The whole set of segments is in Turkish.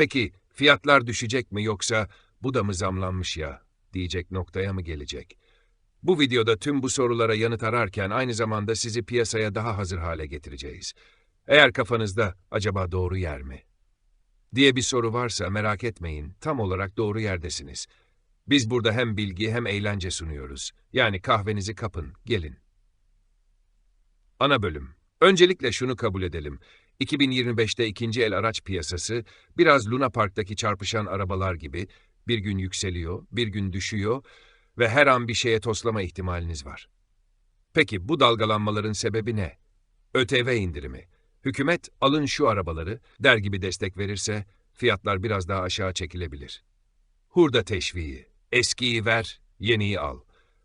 Peki fiyatlar düşecek mi yoksa bu da mı zamlanmış ya diyecek noktaya mı gelecek? Bu videoda tüm bu sorulara yanıt ararken aynı zamanda sizi piyasaya daha hazır hale getireceğiz. Eğer kafanızda acaba doğru yer mi? diye bir soru varsa merak etmeyin, tam olarak doğru yerdesiniz. Biz burada hem bilgi hem eğlence sunuyoruz. Yani kahvenizi kapın, gelin. Ana bölüm. Öncelikle şunu kabul edelim. 2025'te ikinci el araç piyasası biraz Luna Park'taki çarpışan arabalar gibi bir gün yükseliyor, bir gün düşüyor ve her an bir şeye toslama ihtimaliniz var. Peki bu dalgalanmaların sebebi ne? ÖTV indirimi. Hükümet alın şu arabaları der gibi destek verirse fiyatlar biraz daha aşağı çekilebilir. Hurda teşviği. Eskiyi ver, yeniyi al.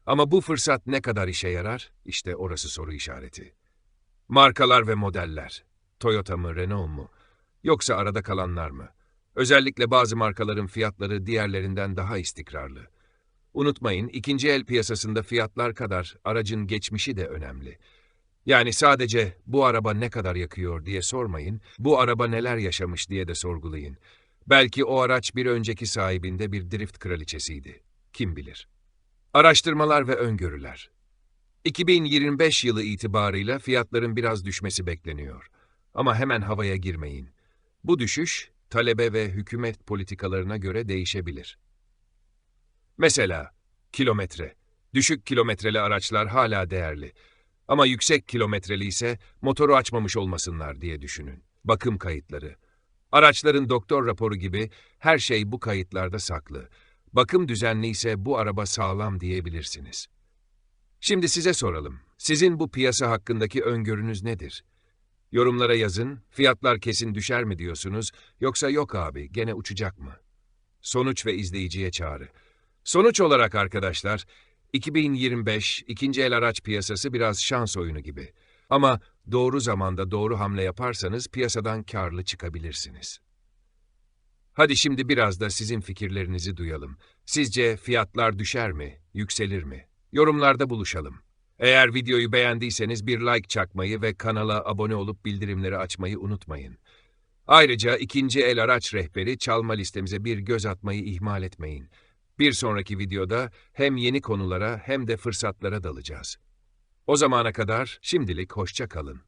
Ama bu fırsat ne kadar işe yarar? İşte orası soru işareti. Markalar ve modeller. Toyota mı, Renault mu? Yoksa arada kalanlar mı? Özellikle bazı markaların fiyatları diğerlerinden daha istikrarlı. Unutmayın, ikinci el piyasasında fiyatlar kadar aracın geçmişi de önemli. Yani sadece bu araba ne kadar yakıyor diye sormayın, bu araba neler yaşamış diye de sorgulayın. Belki o araç bir önceki sahibinde bir drift kraliçesiydi. Kim bilir? Araştırmalar ve öngörüler. 2025 yılı itibarıyla fiyatların biraz düşmesi bekleniyor. Ama hemen havaya girmeyin. Bu düşüş, talebe ve hükümet politikalarına göre değişebilir. Mesela, kilometre. Düşük kilometreli araçlar hala değerli. Ama yüksek kilometreli ise motoru açmamış olmasınlar diye düşünün. Bakım kayıtları. Araçların doktor raporu gibi her şey bu kayıtlarda saklı. Bakım düzenli ise bu araba sağlam diyebilirsiniz. Şimdi size soralım. Sizin bu piyasa hakkındaki öngörünüz nedir? Yorumlara yazın, fiyatlar kesin düşer mi diyorsunuz, yoksa yok abi, gene uçacak mı? Sonuç ve izleyiciye çağrı. Sonuç olarak arkadaşlar, 2025 ikinci el araç piyasası biraz şans oyunu gibi. Ama doğru zamanda doğru hamle yaparsanız piyasadan karlı çıkabilirsiniz. Hadi şimdi biraz da sizin fikirlerinizi duyalım. Sizce fiyatlar düşer mi, yükselir mi? Yorumlarda buluşalım. Eğer videoyu beğendiyseniz bir like çakmayı ve kanala abone olup bildirimleri açmayı unutmayın. Ayrıca ikinci el araç rehberi çalma listemize bir göz atmayı ihmal etmeyin. Bir sonraki videoda hem yeni konulara hem de fırsatlara dalacağız. O zamana kadar şimdilik hoşça kalın.